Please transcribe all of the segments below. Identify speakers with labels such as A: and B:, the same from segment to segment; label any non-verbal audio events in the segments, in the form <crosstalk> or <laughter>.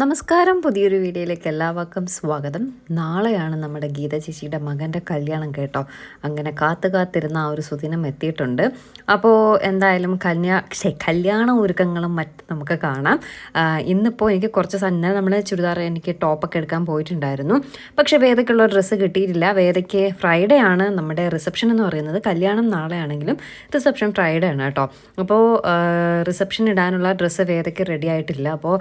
A: നമസ്കാരം. പുതിയൊരു വീഡിയോയിലേക്ക് എല്ലാവർക്കും സ്വാഗതം. നാളെയാണ് നമ്മുടെ ഗീത ചേച്ചിയുടെ മകന്റെ കല്യാണം കേട്ടോ. അങ്ങനെ കാത്തു കാത്തിരുന്ന ആ ഒരു സുദിനം എത്തിയിട്ടുണ്ട്. അപ്പോൾ എന്തായാലും കല്യാ ക്ഷേ കല്യാണ ഒരുക്കങ്ങളും മറ്റ് നമുക്ക് കാണാം. ഇന്നിപ്പോൾ എനിക്ക് കുറച്ച് സന്ന നമ്മൾ ചുരിദാർ എനിക്ക് ടോപ്പൊക്കെ എടുക്കാൻ പോയിട്ടുണ്ടായിരുന്നു. പക്ഷേ വേദയ്ക്കുള്ള ഡ്രസ്സ് കിട്ടിയിട്ടില്ല. വേദയ്ക്ക് ഫ്രൈഡേ ആണ്. നമ്മുടെ റിസപ്ഷൻ എന്ന് പറയുന്നത് കല്യാണം നാളെയാണെങ്കിലും റിസപ്ഷൻ ഫ്രൈഡേ ആണ് കേട്ടോ. അപ്പോൾ റിസപ്ഷൻ ഇടാനുള്ള ഡ്രസ്സ് വേദയ്ക്ക് റെഡി ആയിട്ടില്ല. അപ്പോൾ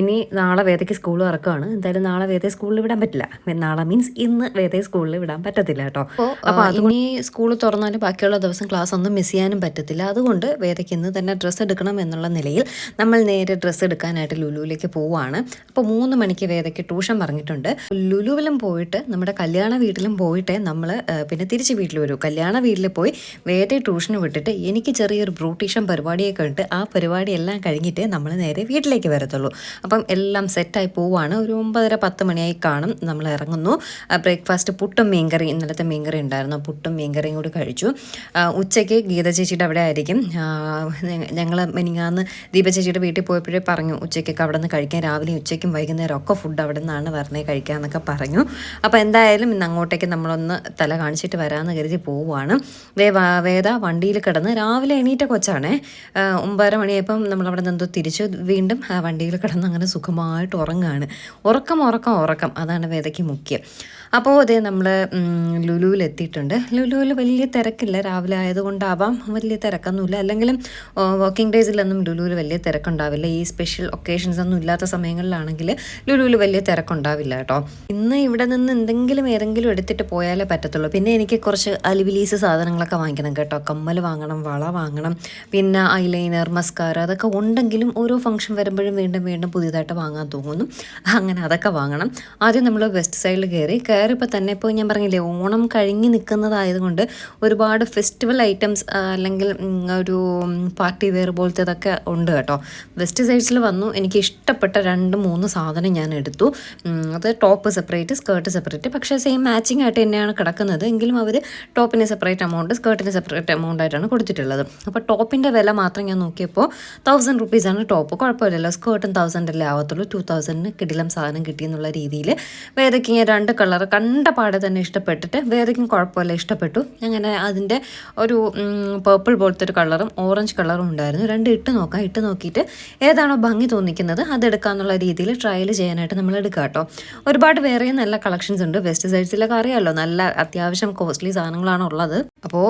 A: ഇനി നാളെ വേദയ്ക്ക് സ്കൂൾ ഇറക്കുകയാണ് എന്തായാലും നാളെ വേദയെ സ്കൂളിൽ വിടാൻ പറ്റില്ല. നാളെ മീൻസ് ഇന്ന് വേദയെ സ്കൂളിൽ വിടാൻ പറ്റത്തില്ല കേട്ടോ. അപ്പോൾ ഇനി സ്കൂൾ തുറന്നാലും ബാക്കിയുള്ള ദിവസം ക്ലാസ് ഒന്നും മിസ് ചെയ്യാനും പറ്റത്തില്ല. അതുകൊണ്ട് വേദയ്ക്ക് ഇന്ന് തന്നെ ഡ്രസ്സ് എടുക്കണം എന്നുള്ള നിലയിൽ നമ്മൾ നേരെ ഡ്രസ്സ് എടുക്കാനായിട്ട് ലുലുവിലേക്ക് പോവാണ്. അപ്പോൾ മൂന്ന് മണിക്ക് വേദയ്ക്ക് ട്യൂഷൻ പറഞ്ഞിട്ടുണ്ട്. ലുലുവിലും പോയിട്ട് നമ്മുടെ കല്യാണ വീട്ടിലും പോയിട്ട് നമ്മൾ പിന്നെ തിരിച്ച് വീട്ടിൽ വരും. കല്യാണ വീട്ടിൽ പോയി വേദയെ ട്യൂഷൻ വിട്ടിട്ട് എനിക്ക് ചെറിയൊരു ബ്രൂട്ടീഷൻ പരിപാടിയൊക്കെ ഉണ്ട്. ആ പരിപാടി എല്ലാം കഴിഞ്ഞിട്ട് നമ്മൾ നേരെ വീട്ടിലേക്ക് വരത്തുള്ളൂ. അപ്പം എല്ലാം സെറ്റായി പോവുകയാണ് ഒരു ഒമ്പതര പത്ത് മണിയായി കാണും. നമ്മൾ ഇറങ്ങുന്നു. ബ്രേക്ക്ഫാസ്റ്റ് പുട്ടും മീൻകറി ഇന്നലത്തെ മീൻകറി ഉണ്ടായിരുന്നു. പുട്ടും മീൻകറിയും കൂടി കഴിച്ചു. ഉച്ചയ്ക്ക് ഗീത ചേച്ചിയുടെ അവിടെ ആയിരിക്കും. ഞങ്ങൾ മിനിങ്ങാന്ന് ദീപ ചേച്ചിയുടെ വീട്ടിൽ പോയപ്പോഴേ പറഞ്ഞു ഉച്ചയ്ക്കൊക്കെ അവിടെ നിന്ന് കഴിക്കാൻ രാവിലെ ഉച്ചയ്ക്കും വൈകുന്നേരം ഒക്കെ ഫുഡ് അവിടെ നിന്നാണ് വരണേ കഴിക്കാമെന്നൊക്കെ പറഞ്ഞു. അപ്പോൾ എന്തായാലും ഇന്ന് അങ്ങോട്ടേക്ക് നമ്മളൊന്ന് തല കാണിച്ചിട്ട് വരാമെന്ന് കരുതി പോവുകയാണ് വേ വേദ വണ്ടിയിൽ കിടന്ന് രാവിലെ എണീറ്റ കൊച്ചാണേ. ഒമ്പതര മണിയായപ്പം നമ്മളവിടെ നിന്ന് തിരിച്ചു വീണ്ടും വണ്ടിയിൽ കിടന്ന് അങ്ങനെ സുഖമായിട്ട് ഉറങ്ങുകയാണ് ഉറക്കം ഉറക്കം ഉറക്കം. അതാണ് വേദയ്ക്ക് മുഖ്യം. അപ്പോൾ അതേ നമ്മൾ ലുലുവിൽ എത്തിയിട്ടുണ്ട് ലുലുവിൽ വലിയ തിരക്കില്ല. രാവിലെ ആയതുകൊണ്ടാവാം വലിയ തിരക്കൊന്നുമില്ല. അല്ലെങ്കിലും വർക്കിംഗ് ഡേയ്സിലൊന്നും ലുലുവിൽ വലിയ തിരക്കുണ്ടാവില്ല. ഈ സ്പെഷ്യൽ ഒക്കേഷൻസ് ഒന്നും ഇല്ലാത്ത സമയങ്ങളിലാണെങ്കിൽ ലുലുവിൽ വലിയ തിരക്കുണ്ടാവില്ല കേട്ടോ. ഇന്ന് ഇവിടെ നിന്ന് എന്തെങ്കിലും ഏതെങ്കിലും എടുത്തിട്ട് പോയാലേ പറ്റത്തുള്ളൂ. പിന്നെ എനിക്ക് കുറച്ച് അലിവിലീസ് സാധനങ്ങളൊക്കെ വാങ്ങിക്കണം കേട്ടോ. കമ്മൽ വാങ്ങണം വള വാങ്ങണം പിന്നെ ഐലൈനർ മസ്കാര അതൊക്കെ ഉണ്ടെങ്കിലും ഓരോ ഫംഗ്ഷൻ വരുമ്പോഴും വീണ്ടും വീണ്ടും പുതിയതായിട്ട് വാങ്ങാൻ തോന്നുന്നു. അങ്ങനെ അതൊക്കെ വാങ്ങണം. ആദ്യം നമ്മൾ വെസ്റ്റ് സൈഡിൽ കയറി കയറിയപ്പോൾ തന്നെ ഇപ്പോൾ ഞാൻ പറഞ്ഞില്ലേ ഓണം കഴിഞ്ഞ് നിൽക്കുന്നതായതുകൊണ്ട് ഒരുപാട് ഫെസ്റ്റിവൽ ഐറ്റംസ് അല്ലെങ്കിൽ ഒരു പാർട്ടി വെയർ പോലത്തേതൊക്കെ ഉണ്ട് കേട്ടോ. വെസ്റ്റ് സൈഡ്സിൽ വന്നു. എനിക്ക് ഇഷ്ടപ്പെട്ട രണ്ട് മൂന്ന് സാധനം ഞാൻ എടുത്തു. അത് ടോപ്പ് സെപ്പറേറ്റ് സ്കേർട്ട് സെപ്പറേറ്റ്. പക്ഷേ സെയിം മാച്ചിങ് ആയിട്ട് തന്നെയാണ് കിടക്കുന്നത്. എങ്കിലും അവർ ടോപ്പിന് സെപ്പറേറ്റ് എമൗണ്ട് സ്കേർട്ടിന് സെപ്പറേറ്റ് എമൗണ്ട് ആയിട്ടാണ് കൊടുത്തിട്ടുള്ളത്. അപ്പോൾ ടോപ്പിന്റെ വില മാത്രം ഞാൻ നോക്കിയപ്പോൾ തൗസൻഡ് റുപ്പീസാണ് ടോപ്പ്. കുഴപ്പമില്ലല്ലോ. സ്കേർട്ടും തൗസൻഡ് അല്ലേ ആവത്തുള്ളൂ. ടു തൗസൻഡിന് കിടിലം സാധനം കിട്ടിയെന്നുള്ള രീതിയിൽ വേദയ്ക്ക് ഞാൻ രണ്ട് കളർ കണ്ട പാടെ തന്നെ ഇഷ്ടപ്പെട്ടിട്ട് വേറെയും കുഴപ്പമില്ല ഇഷ്ടപ്പെട്ടു. അങ്ങനെ അതിന്റെ ഒരു പേർപ്പിൾ പോലത്തെ ഒരു കളറും ഓറഞ്ച് കളറും ഉണ്ടായിരുന്നു. രണ്ട് ഇട്ട് നോക്കാം. ഇട്ട് നോക്കിയിട്ട് ഏതാണോ ഭംഗി തോന്നിക്കുന്നത് അതെടുക്കാന്നുള്ള രീതിയിൽ ട്രയൽ ചെയ്യാനായിട്ട് നമ്മൾ എടുക്കുക കേട്ടോ. ഒരുപാട് വേറെയും നല്ല കളക്ഷൻസ് ഉണ്ട്. വെസ്റ്റ് സൈഡ്സിലൊക്കെ അറിയാമല്ലോ നല്ല അത്യാവശ്യം കോസ്റ്റ്ലി സാധനങ്ങളാണ് ഉള്ളത്. അപ്പോൾ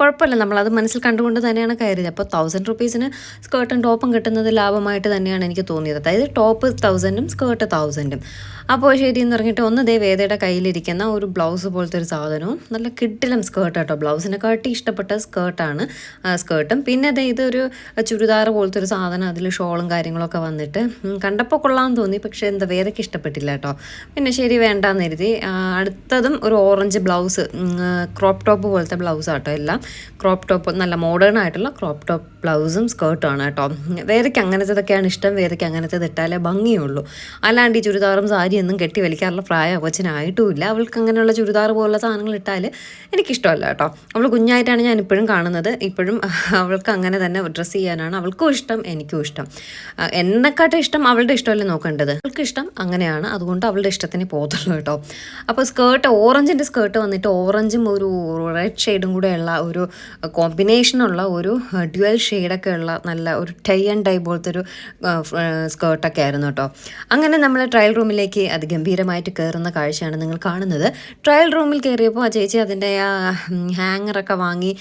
A: കുഴപ്പമില്ല. നമ്മളത് മനസ്സിൽ കണ്ടുകൊണ്ട് തന്നെയാണ് കയറിയത്. അപ്പോൾ തൗസൻഡ് റുപ്പീസിന് സ്കേർട്ടും ടോപ്പും കിട്ടുന്നത് ലാഭമായിട്ട് തന്നെയാണ് എനിക്ക് തോന്നിയത്. അതായത് ടോപ്പ് തൗസൻഡും സ്കേർട്ട് തൗസൻഡും അപ്പോൾ ശരി എന്ന് പറഞ്ഞിട്ട് ഒന്ന് ദേ വേദയുടെ കയ്യിലിരിക്കുന്ന ഒരു ബ്ലൗസ് പോലത്തെ ഒരു സാധനവും നല്ല കിട്ടിലും സ്കേർട്ട് കേട്ടോ ബ്ലൗസിനെ കാട്ടി ഇഷ്ടപ്പെട്ട സ്കേർട്ടാണ് സ്കേർട്ടും പിന്നെ ദേ ഇതൊരു ചുരിദാർ പോലത്തെ ഒരു സാധനം അതിൽ ഷോളും കാര്യങ്ങളൊക്കെ വന്നിട്ട് കണ്ടപ്പോൾ കൊള്ളാമെന്ന് തോന്നി പക്ഷേ എന്താ വേദയ്ക്ക് ഇഷ്ടപ്പെട്ടില്ല കേട്ടോ പിന്നെ ശരി വേണ്ടാന്ന് കരുതി അടുത്തതും ഒരു ഓറഞ്ച് ബ്ലൗസ് ക്രോപ്പ് ടോപ്പ് പോലത്തെ ബ്ലൗസ് ആട്ടോ എല്ലാം. ക്രോപ്പ് ടോപ്പ് നല്ല മോഡേൺ ആയിട്ടുള്ള ക്രോപ്പ് ടോപ്പ് ബ്ലൗസും സ്കേർട്ടുമാണ് കേട്ടോ വേദയ്ക്ക് അങ്ങനത്തേതൊക്കെയാണ് ഇഷ്ടം വേദയ്ക്ക് അങ്ങനത്തേത് ഇട്ടാലേ ഭംഗിയുള്ളൂ. അല്ലാണ്ട് ഈ ചുരിദാറും സാരിയൊന്നും കെട്ടി വലിക്കാറുള്ള പ്രായം കൊച്ചിനായിട്ടുമില്ല. അവൾക്ക് അങ്ങനെയുള്ള ചുരിദാർ പോലുള്ള സാധനങ്ങൾ ഇട്ടാൽ എനിക്കിഷ്ടമല്ല കേട്ടോ. അവൾ കുഞ്ഞായിട്ടാണ് ഞാൻ ഇപ്പോഴും കാണുന്നത്. ഇപ്പോഴും അവൾക്ക് അങ്ങനെ തന്നെ ഡ്രസ്സ് ചെയ്യാനാണ് അവൾക്കും ഇഷ്ടം എനിക്കും ഇഷ്ടം. എന്നെക്കാട്ടും ഇഷ്ടം അവളുടെ ഇഷ്ടമല്ലേ നോക്കേണ്ടത്? അവൾക്ക് ഇഷ്ടം അങ്ങനെയാണ്. അതുകൊണ്ട് അവളുടെ ഇഷ്ടത്തിന് പോകത്തുള്ളൂ കേട്ടോ. അപ്പോൾ സ്കേർട്ട് ഓറഞ്ചിന്റെ സ്കേർട്ട് വന്നിട്ട് ഓറഞ്ചും ഒരു റെഡ് ഷെയ്ഡും കൂടെയുള്ള ഒരു കോമ്പിനേഷനുള്ള ഒരു ഡ്യുവൽ ഷെയ്ഡൊക്കെ ഉള്ള നല്ല ഒരു ടൈ ആൻഡ് ഡൈ പോലത്തെ ഒരു സ്കേർട്ടൊക്കെ ആയിരുന്നു കേട്ടോ. അങ്ങനെ നമ്മൾ ട്രയൽ റൂമിലേക്ക് അതിഗംഭീരമായിട്ട് കയറുന്ന കാഴ്ചയാണ് നിങ്ങൾ കാണുന്നത്. ട്രയൽ റൂമിൽ കയറിയപ്പോൾ ആ ചേച്ചി അതിന്റെ ആ ഹാങ്ങറൊക്കെ വാങ്ങി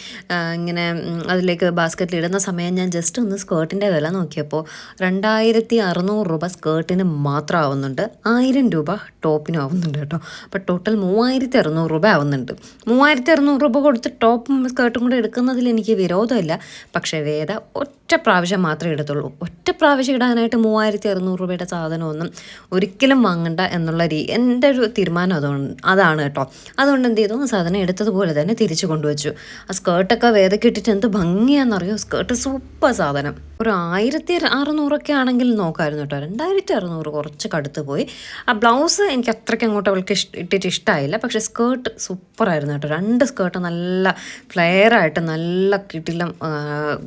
A: ഇങ്ങനെ അതിലേക്ക് ബാസ്ക്കറ്റിൽ ഇടുന്ന സമയം ഞാൻ ജസ്റ്റ് ഒന്ന് സ്കേർട്ടിന്റെ വില നോക്കിയപ്പോൾ രണ്ടായിരത്തി അറുന്നൂറ് രൂപ സ്കേർട്ടിന് മാത്രം ആവുന്നുണ്ട്. ആയിരം രൂപ ടോപ്പിനും ആവുന്നുണ്ട് കേട്ടോ. അപ്പോൾ ടോട്ടൽ മൂവായിരത്തി അറുന്നൂറ് രൂപ ആവുന്നുണ്ട്. മൂവായിരത്തി അറുന്നൂറ് രൂപ കൊടുത്ത് ടോപ്പും സ്കേർട്ടും കൂടെ എടുക്കുന്നതിൽ എനിക്ക് വിരോധമില്ല. പക്ഷേ വേദ ഒറ്റ പ്രാവശ്യം മാത്രമേ എടുത്തുള്ളൂ ഒറ്റ പ്രാവശ്യം ഇടാനായിട്ട് മൂവായിരത്തി അറുന്നൂറ് രൂപയുടെ സാധനമൊന്നും ഒരിക്കലും വാങ്ങണ്ട എന്നുള്ള രീ എന്റെ ഒരു തീരുമാനം അതുകൊണ്ട് അതാണ് കേട്ടോ. അതുകൊണ്ട് എന്ത് ചെയ്തു? സാധനം എടുത്തതുപോലെ തന്നെ തിരിച്ചു കൊണ്ടുവച്ചു. ആ സ്കേർട്ടൊക്കെ വേദയ്ക്ക് ഇട്ടിട്ട് എന്ത് ഭംഗിയാണെന്നറിയോ സ്കേർട്ട് സൂപ്പർ സാധനം. ഒരു ആയിരത്തി അറുന്നൂറൊക്കെ ആണെങ്കിൽ നോക്കായിരുന്നു കേട്ടോ. രണ്ടായിരത്തി അറുന്നൂറ് കുറച്ച് കടുത്ത് പോയി. ആ ബ്ലൗസ് എനിക്ക് അത്രയ്ക്ക് അങ്ങോട്ട് അവൾക്ക് ഇട്ടിട്ട് ഇഷ്ടമായില്ല പക്ഷേ സ്കേർട്ട് സൂപ്പറായിരുന്നു കേട്ടോ. രണ്ട് സ്കേർട്ട് നല്ല ഫ്ലെയറായിട്ട് നല്ല കിട്ടിലും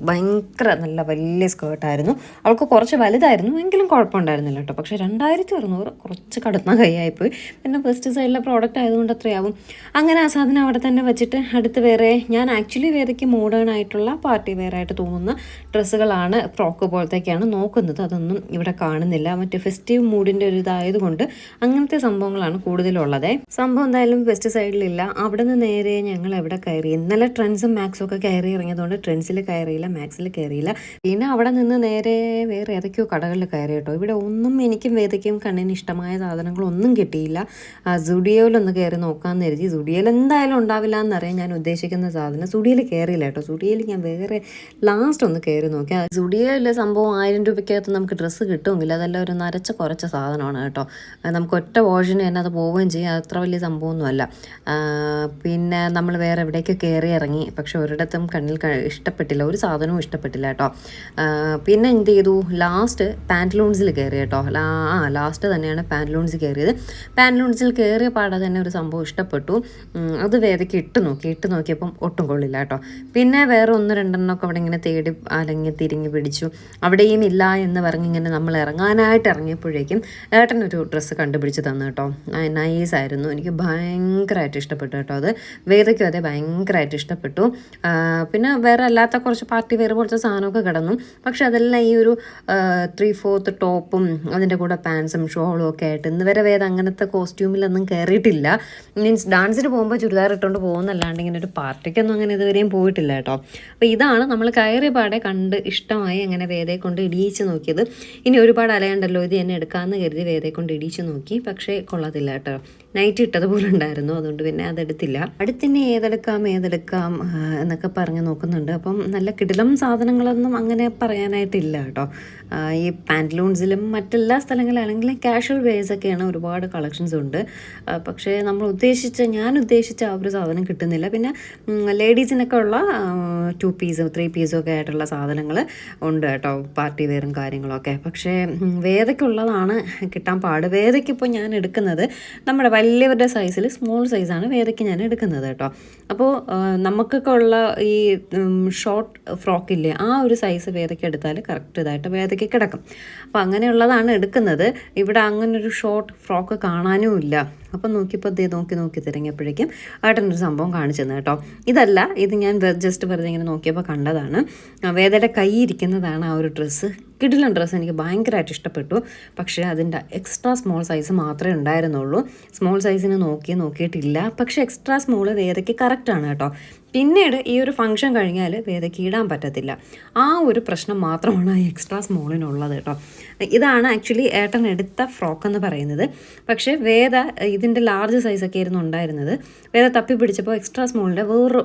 A: ഭയങ്കര നല്ല വലിയ സ്കേർട്ടായിരുന്നു അവൾക്ക് കുറച്ച് വലുതായിരുന്നു. എങ്കിലും കുഴപ്പമുണ്ടായിരുന്നില്ല കേട്ടോ. പക്ഷേ രണ്ടായിരത്തി അറുന്നൂറ് കുറച്ച് കടന്ന കൈയായിപ്പോയി പിന്നെ ഫസ്റ്റ് സൈഡിലെ പ്രോഡക്റ്റ് ആയതുകൊണ്ട് അത്രയാവും. അങ്ങനെ ആ സാധനം അവിടെ തന്നെ വെച്ചിട്ട് അടുത്ത് വേറെ ഞാൻ ആക്ച്വലി വേറെക്ക് മോഡേൺ ആയിട്ടുള്ള പാർട്ടി വെയർ ആയിട്ട് തോന്നുന്ന ഡ്രസ്സുകളാണ് ഫ്രോക്ക് പോലത്തേക്കാണ് നോക്കുന്നത്. അതൊന്നും ഇവിടെ കാണുന്നില്ല. മറ്റേ ഫെസ്റ്റീവ് മൂഡിന്റെ ഒരു ഇതായതുകൊണ്ട് അങ്ങനത്തെ സംഭവങ്ങളാണ് കൂടുതലുള്ളത്. സംഭവം എന്തായാലും വെസ്റ്റ് സൈഡിലില്ല അവിടെ നിന്ന് നേരെ ഞങ്ങൾ എവിടെ കയറി? ഇന്നലെ ട്രെൻസും മാക്സും ഒക്കെ കയറി ഇറങ്ങിയതുകൊണ്ട് ട്രെൻസിൽ കയറിയില്ല മാക്സിൽ കയറിയില്ല. പിന്നെ അവിടെ നിന്ന് നേരെ വേറെ ഏതൊക്കെയോ കടകളിൽ കയറി കേട്ടോ. ഇവിടെ ഒന്നും എനിക്കും വേദയ്ക്കും കണ്ണിന് ഇഷ്ടമായ സാധനങ്ങളൊന്നും കിട്ടിയില്ല. സുഡിയോയിലൊന്ന് കയറി നോക്കാമെന്ന് കരുതി. സുഡിയോയിൽ എന്തായാലും ഉണ്ടാവില്ല എന്നറിയാം ഞാൻ ഉദ്ദേശിക്കുന്ന സാധനം സുഡിയോയിൽ കയറിയില്ല കേട്ടോ. സുഡിയോയിൽ ഞാൻ വേറെ ലാസ്റ്റ് ഒന്ന് കയറി നോക്കി. സുഡിയോയിലെ സംഭവം ആയിരം രൂപയ്ക്കകത്ത് നമുക്ക് ഡ്രസ്സ് കിട്ടുമെങ്കിൽ അതല്ല ഒരു നരച്ച കുറച്ച സാധനമാണ് കേട്ടോ. നമുക്ക് ഒറ്റ വാഷിന് തന്നെ അത് പോവുകയും ചെയ്യും. അത് അത്ര വലിയ സംഭവമൊന്നുമല്ല. പിന്നെ നമ്മൾ വേറെ എവിടേക്ക് കയറി ഇറങ്ങി. പക്ഷെ ഒരിടത്തും കണ്ണിൽ ഇഷ്ടപ്പെട്ടില്ല. ഒരു സാധനവും ഇഷ്ടപ്പെട്ടില്ല കേട്ടോ. പിന്നെ എന്ത് ചെയ്തു? ലാസ്റ്റ് പാന്റലൂൺസിൽ കയറി കേട്ടോ. ആ ലാസ്റ്റ് തന്നെയാണ് പാന്റലൂൺസിൽ കയറിയത്. പാൻലൂൺസിൽ കയറിയ പാടെ തന്നെ ഒരു സംഭവം ഇഷ്ടപ്പെട്ടു. അത് വേദയ്ക്ക് ഇട്ട് നോക്കി. ഇട്ട് നോക്കിയപ്പം ഒട്ടും കൊള്ളില്ല കേട്ടോ. പിന്നെ വേറെ ഒന്ന് രണ്ടെണ്ണമൊക്കെ അവിടെ ഇങ്ങനെ തേടി അലങ്ങി തിരിഞ്ഞ് പിടിച്ചു. അവിടെയും ഇല്ല എന്ന് പറഞ്ഞ് ഇങ്ങനെ നമ്മൾ ഇറങ്ങാനായിട്ട് ഇറങ്ങിയപ്പോഴേക്കും ഏട്ടനൊരു ഡ്രസ്സ് കണ്ടുപിടിച്ച് തന്നു കേട്ടോ. നൈസ് ആയിരുന്നു. എനിക്ക് ഭയങ്കരമായിട്ട് ഇഷ്ടപ്പെട്ടു കേട്ടോ അത്. വേദയ്ക്കും അതെ ഭയങ്കരമായിട്ട് ഇഷ്ടപ്പെട്ടു. പിന്നെ വേറെ അല്ലാത്ത കുറച്ച് പാർട്ടി വെയർ പോലത്തെ സാധനമൊക്കെ കിടന്നു. പക്ഷെ അതെല്ലാം ഈ ഒരു ത്രീ ഫോർത്ത് ടോപ്പും അതിന്റെ കൂടെ പാൻസും ഷോളും ഒക്കെ ആയിട്ട് ഇന്ന് വരെ വേദ അങ്ങനത്തെ കോസ്റ്റ്യൂമിലൊന്നും കയറിയിട്ടില്ല മീൻസ് ഡാൻസിന് പോകുമ്പോൾ ചുരിദാർ ഇട്ടുകൊണ്ട് പോകുന്നല്ലാണ്ട് ഇങ്ങനെ ഒരു പാർട്ടിക്കൊന്നും അങ്ങനെ ഇതുവരെയും പോയിട്ടില്ല കേട്ടോ. അപ്പോൾ ഇതാണ് നമ്മൾ കയറിയ പാടെ കണ്ട് ഇഷ്ടമായി അങ്ങനെ വേദയെ കൊണ്ട് ഇടിയിച്ച് നോക്കിയത്. ഇനി ഒരുപാട് അലയണ്ടല്ലോ ഇത് എന്നെ എടുക്കാമെന്ന് കരുതി വേദയെ കൊണ്ട് ഇടിയിച്ച് നോക്കി. പക്ഷേ കൊള്ളത്തില്ല കേട്ടോ. നൈറ്റ് ഇട്ടതുപോലെ ഉണ്ടായിരുന്നു. അതുകൊണ്ട് പിന്നെ അതെടുത്തില്ല. അടുത്തിനെ ഏതെടുക്കാം ഏതെടുക്കാം എന്നൊക്കെ പറഞ്ഞ് നോക്കുന്നുണ്ട്. അപ്പം നല്ല കിടിലം സാധനങ്ങളൊന്നും അങ്ങനെ പറയാനായിട്ടില്ല കേട്ടോ. ഈ പാന്റലൂൺസിലും മറ്റെല്ലാ സ്ഥലങ്ങളിലാണെങ്കിലും കാഷ്വൽ വെയേഴ്സൊക്കെയാണ് ഒരുപാട് കളക്ഷൻസ് ഉണ്ട്. പക്ഷേ നമ്മൾ ഉദ്ദേശിച്ച ഞാൻ ഉദ്ദേശിച്ച ആ ഒരു സാധനം കിട്ടുന്നില്ല. പിന്നെ ലേഡീസിനൊക്കെ ഉള്ള ടു പീസോ ത്രീ പീസോ ഒക്കെ ആയിട്ടുള്ള സാധനങ്ങൾ ഉണ്ട് കേട്ടോ പാർട്ടി വെയറും കാര്യങ്ങളൊക്കെ. പക്ഷേ വേദയ്ക്കുള്ളതാണ് കിട്ടാൻ പാട്. വേദയ്ക്ക് ഞാൻ എടുക്കുന്നത് നമ്മുടെ വലിയവരുടെ സൈസിൽ സ്മോൾ സൈസാണ് വേദയ്ക്ക് ഞാൻ എടുക്കുന്നത് കേട്ടോ. അപ്പോൾ നമുക്കൊക്കെ ഉള്ള ഈ ഷോർട്ട് ഫ്രോക്കില്ലേ ആ ഒരു സൈസ് വേദയ്ക്ക് എടുത്താൽ കറക്റ്റ് ഇതായിട്ട് വേദയ്ക്ക് കിടക്കും. അപ്പോൾ അങ്ങനെയുള്ളതാണ് എടുക്കുന്നത്. ഇവിടെ അങ്ങനെ ഒരു ഷോർട്ട് ഫ്രോക്ക് കാണാനും ഇല്ല. അപ്പം നോക്കിയപ്പോൾ ദേ നോക്കി നോക്കി തിരങ്ങിയപ്പോഴേക്കും ഏട്ടനൊരു സംഭവം കാണിച്ചു തന്നെ കേട്ടോ. ഇതല്ല ഇത് ഞാൻ ജസ്റ്റ് വെറുതെ ഇങ്ങനെ നോക്കിയപ്പോൾ കണ്ടതാണ്. വേദയുടെ കൈ ഇരിക്കുന്നതാണ് ആ ഒരു ഡ്രസ്സ് കിടിലൻ ഡ്രസ്സ് എനിക്ക് ഭയങ്കരമായിട്ട് ഇഷ്ടപ്പെട്ടു. പക്ഷേ അതിന്റെ എക്സ്ട്രാ സ്മോൾ സൈസ് മാത്രമേ ഉണ്ടായിരുന്നുള്ളൂ. സ്മോൾ സൈസിന് നോക്കി നോക്കിയിട്ടില്ല. പക്ഷേ എക്സ്ട്രാ സ്മോൾ വേദയ്ക്ക് കറക്റ്റാണ് കേട്ടോ. പിന്നീട് ഈ ഒരു ഫംഗ്ഷൻ കഴിഞ്ഞാൽ വേദയ്ക്ക് ഇടാൻ പറ്റത്തില്ല. ആ ഒരു പ്രശ്നം മാത്രമാണ് ആ എക്സ്ട്രാ സ്മോളിനുള്ളത് കേട്ടോ. ഇതാണ് ആക്ച്വലി ഏട്ടൻ എടുത്ത ഫ്രോക്ക് എന്ന് പറയുന്നത്. പക്ഷേ വേദ ഇതിന്റെ ലാർജ് സൈസൊക്കെ ആയിരുന്നു ഉണ്ടായിരുന്നത്. വേദ തപ്പി പിടിച്ചപ്പോൾ എക്സ്ട്രാ സ്മോളിന്റെ വേറൊരു